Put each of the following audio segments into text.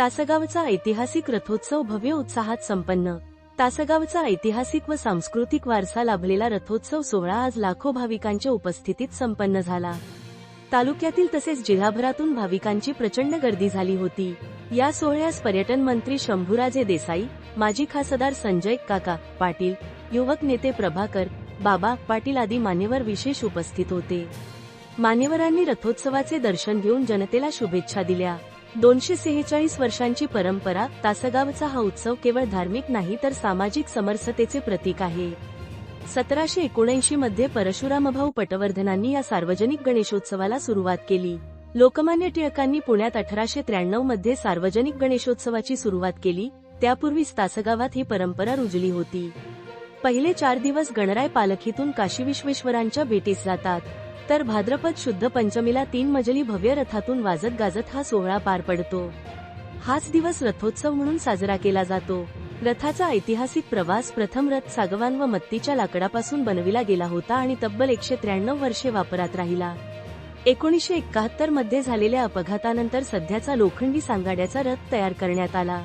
तासगावचा ऐतिहासिक रथोत्सव भव्य उत्साहात संपन्न. तासगावचा ऐतिहासिक व सांस्कृतिक वारसा लाभलेला रथोत्सव सोहळा आज लाखो भाविकांच्या उपस्थितीत संपन्न झाला. तालुक्यातील तसेच जिल्हाभरातून भाविकांची प्रचंड गर्दी झाली होती. या सोहळ्यास पर्यटन मंत्री शंभूराजे देसाई माजी खासदार संजय काका पाटील युवक नेते प्रभाकर बाबा पाटील आदी मान्यवर विशेष उपस्थित होते. मान्यवरांनी रथोत्सवाचे दर्शन घेऊन जनतेला शुभेच्छा दिल्या. दोनशे सेहेचाळीस वर्षांची परंपरा तासगावचा हा उत्सव केवळ धार्मिक नाही तर सामाजिक समरसतेचे प्रतीक आहे. सतराशे एकोणऐंशी मध्ये परशुरामभाऊ पटवर्धनांनी या सार्वजनिक गणेशोत्सवाला सुरुवात केली. लोकमान्य टिळकांनी पुण्यात अठराशे त्र्याण्णवमध्ये सार्वजनिक गणेशोत्सवाची सुरुवात केली त्यापूर्वीच तासगावात ही परंपरा रुजली होती. पहिले चार दिवस गणराय पालखीतून काशी विश्वेश्वरांच्या भेटीस जातात. तर भाद्रपद शुद्ध पंचमीला तीन मजली भव्य रथातून वाजत गाजत हा सोहळा पार पडतो. हाच दिवस रथोत्सव म्हणून साजरा केला जातो. रथाचा ऐतिहासिक प्रवास प्रथम रथ सागवान व मत्तीच्या लाकडापासून बनविला गेला होता आणि तब्बल एकशे त्र्याण्णव वर्षे वापरात राहिला. एकोणीसशे एकाहत्तरमध्ये झालेल्या अपघातानंतर सध्याचा लोखंडी सांगाड्याचा रथ तयार करण्यात आला.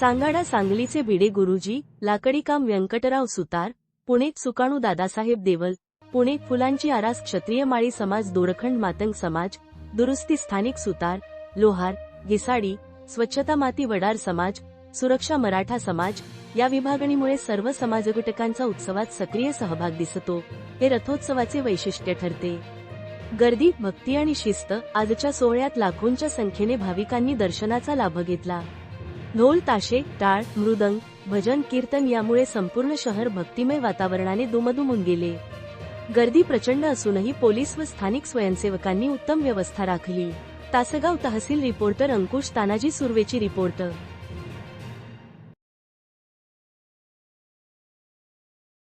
सांगाडा सांगलीचे भिडे गुरुजी लाकडीकाम व्यंकटराव सुतार पुणे सुकाणू दादासाहेब देवल पुणे फुलांची आरास क्षत्रिय माळी समाज दोरखंड मातंग समाज दुरुस्ती स्थानिक सुतार लोहार घिसाडी स्वच्छता माती वडार समाज सुरक्षा मराठा समाज या विभागणीमुळे सर्व समाजघटकांचा उत्सवात सक्रिय सहभाग दिसतो. हे रथोत्सवाचे वैशिष्ट्य ठरते. गर्दी भक्ती आणि शिस्त आजच्या सोहळ्यात लाखोंच्या संख्येने भाविकांनी दर्शनाचा लाभ घेतला. ढोल ताशे टाळ मृदंग भजन कीर्तन यामुळे संपूर्ण शहर भक्तिमय वातावरणाने दुमदुमून गेले. गर्दी प्रचंड असूनही पोलीस व स्थानिक स्वयंसेवकांनी उत्तम व्यवस्था राखली. तासगाव तहसील रिपोर्टर अंकुश तानाजी सुर्वेची रिपोर्टर